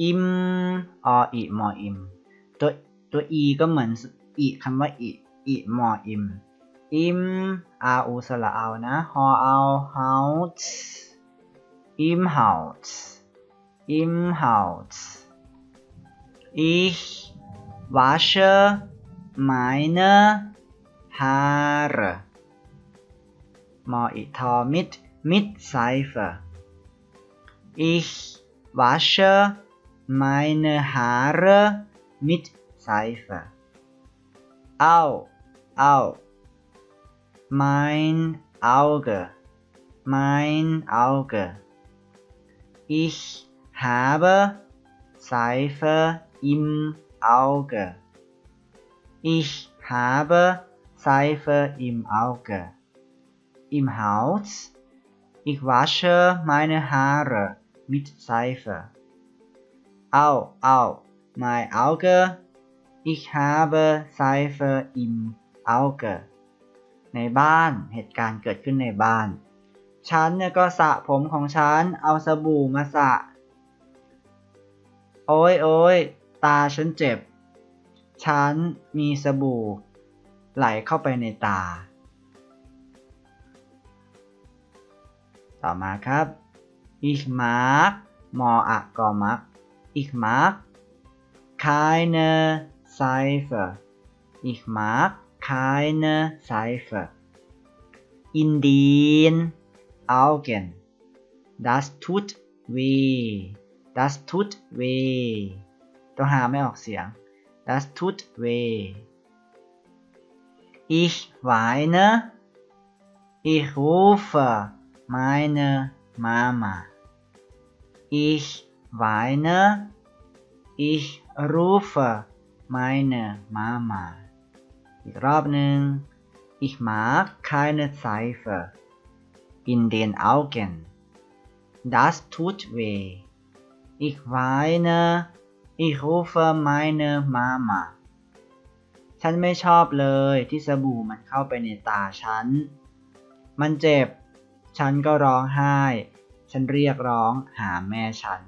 อิมออีมออิม ตัวตัวอีก็เหมือนอีคำว่าอีอีมออิม อิมอาอูสระเอานะฮอเอาเฮาส์อิมเฮาส์ im Haus. Ich wasche meine Haare. มออีทอมิดมิดไซเฟอร์ Ich wasche meine Haare mit Seife. Au, au. Mein Auge, mein Auge. Ich habe Seife im Auge. Ich habe Seife im Auge. Im Haus. Ich wasche meine Haare mit Seife. Au, au, mein Auge. Ich habe Seife im Auge. ในบ้าน เหตุการณ์เกิดขึ้นในบ้าน ฉันเนี่ยก็สระผมของฉัน เอาสบู่มาสระ โอ้ยโอ้ยตาฉันเจ็บ ฉันมีสบู่ ไหลเข้าไปในตา ต่อมาครับ ich mag มออะกอมัก ich mag keine Seife ich mag keine Seife in den Augen das tut weh das tut weh ต้องหาไม่ออกเสียง das tut weh ich weine ich rufe meine Mama ich weine ich rufe meine Mama อีกรอบหนึ่ง ich mag keine Seife in den Augen das tut weh ich weine ich rufe meine Mama ฉันไม่ชอบเลยที่สบู่มันเข้าไปในตาฉัน มันเจ็บ ฉันก็ร้องไห้ ฉันเรียกร้องหาแม่ฉัน